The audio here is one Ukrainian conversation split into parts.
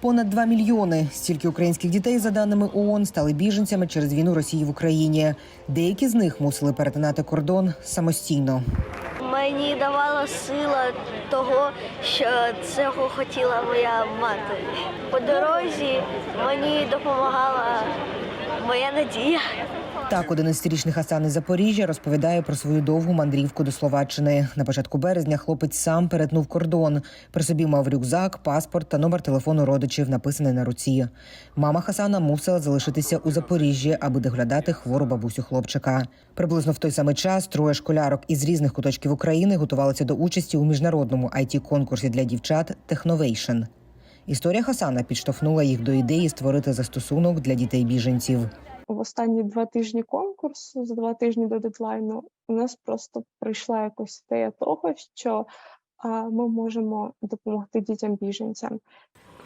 Понад 2 мільйони стільки українських дітей, за даними ООН, стали біженцями через війну Росії в Україні. Деякі з них мусили перетинати кордон самостійно. Мені давала сила того, що цього хотіла моя мати. По дорозі мені допомагала моя надія. Так, 11-річний Хасан із Запоріжжя розповідає про свою довгу мандрівку до Словаччини. На початку березня хлопець сам перетнув кордон. При собі мав рюкзак, паспорт та номер телефону родичів, написаний на руці. Мама Хасана мусила залишитися у Запоріжжі, аби доглядати хвору бабусю хлопчика. Приблизно в той самий час троє школярок із різних куточків України готувалися до участі у міжнародному it конкурсі для дівчат Техновейшн. Історія Хасана підштовхнула їх до ідеї створити застосунок для дітей біженців. В останні два тижні конкурсу, за два тижні до дедлайну, у нас просто прийшла якась ідея того, що а, ми можемо допомогти дітям біженцям.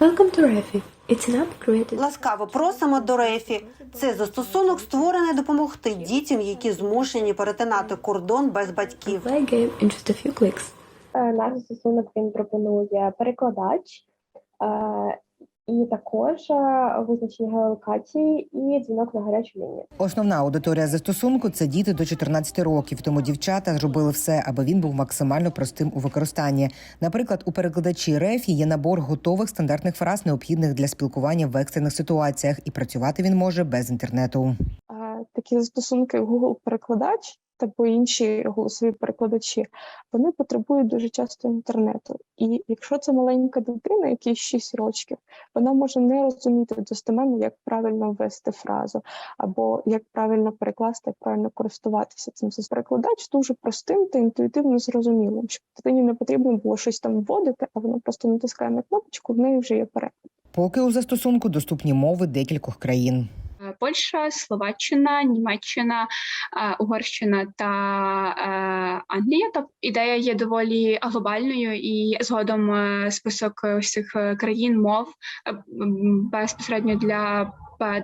Welcome to Refi. It's an upgraded Ласкаво просимо до Рефі. Це застосунок створений допомогти дітям, які змушені перетинати кордон без батьків. play game in just a few clicks. Е, Наш застосунок він пропонує перекладач е, і також е, визначення геолокації і дзвінок на гарячу лінію. Основна аудиторія застосунку це діти до 14 років. Тому дівчата зробили все, аби він був максимально простим у використанні. Наприклад, у перекладачі Рефі є набор готових стандартних фраз, необхідних для спілкування в екстрених ситуаціях, і працювати він може без інтернету. А, такі застосунки, Google перекладач та інші голосові перекладачі, вони потребують дуже часто інтернету. І якщо це маленька дитина, якій 6 років, вона може не розуміти достеменно, як правильно ввести фразу, або як правильно перекласти, як правильно користуватися цим. Перекладач дуже простим та інтуїтивно зрозумілим, щоб дитині не потрібно було щось там вводити, а вона просто натискає на кнопочку, в неї вже є переклад. Поки у застосунку доступні мови декількох країн. Е, Польща, Словаччина, Німеччина, е, Угорщина та е, Англія. Тобто ідея є доволі глобальною, і згодом е, список е, країн мов е, безпосередньо для,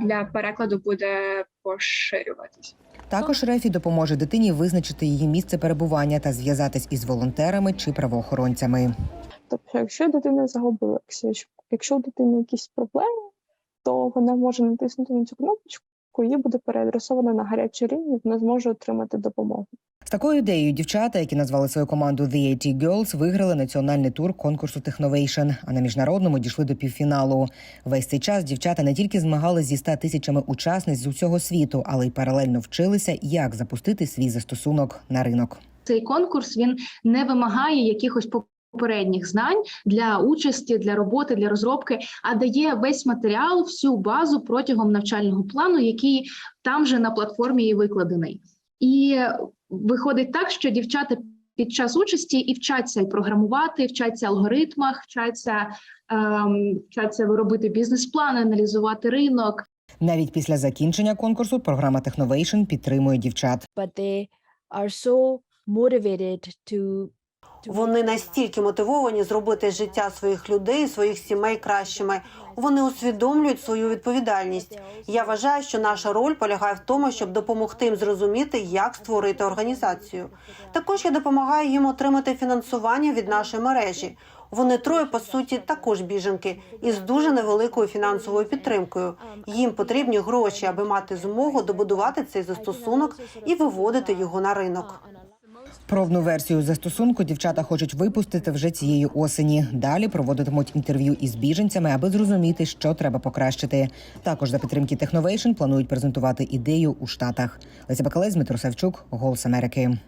для перекладу буде поширюватись. Також Рефі допоможе дитині визначити її місце перебування та зв'язатись із волонтерами чи правоохоронцями. Тобто, якщо дитина загубила якщо у дитини якісь проблеми, то вона може натиснути на цю кнопочку, її буде переадресовано на гарячу лінію, вона зможе отримати допомогу. З такою ідеєю дівчата, які назвали свою команду The AT Girls, виграли національний тур конкурсу Техновейшн, а на міжнародному дійшли до півфіналу. Весь цей час дівчата не тільки змагались зі 100 тисячами учасниць з усього світу, але й паралельно вчилися, як запустити свій застосунок на ринок. цей конкурс він не вимагає якихось попередніх знань для участі, для роботи, для розробки, а дає весь матеріал, всю базу протягом навчального плану, який там же на платформі і викладений. І виходить так, що дівчата під час участі і вчаться і програмувати, вчаться алгоритмах, вчаться, ем, вчаться робити бізнес-план, аналізувати ринок. Навіть після закінчення конкурсу програма Техновейшн підтримує дівчат. but they are so motivated to Вони настільки мотивовані зробити життя своїх людей, своїх сімей кращими. Вони усвідомлюють свою відповідальність. Я вважаю, що наша роль полягає в тому, щоб допомогти їм зрозуміти, як створити організацію. Також я допомагаю їм отримати фінансування від нашої мережі. Вони троє по суті також біженки із дуже невеликою фінансовою підтримкою. Їм потрібні гроші, аби мати змогу добудувати цей застосунок і виводити його на ринок. Пробну версію застосунку дівчата хочуть випустити вже цієї осені. Далі проводитимуть інтерв'ю із біженцями, аби зрозуміти, що треба покращити. Також за підтримки Техновейшн планують презентувати ідею у Штатах. Леся Бакалець, Дмитро Савчук, Голос Америки.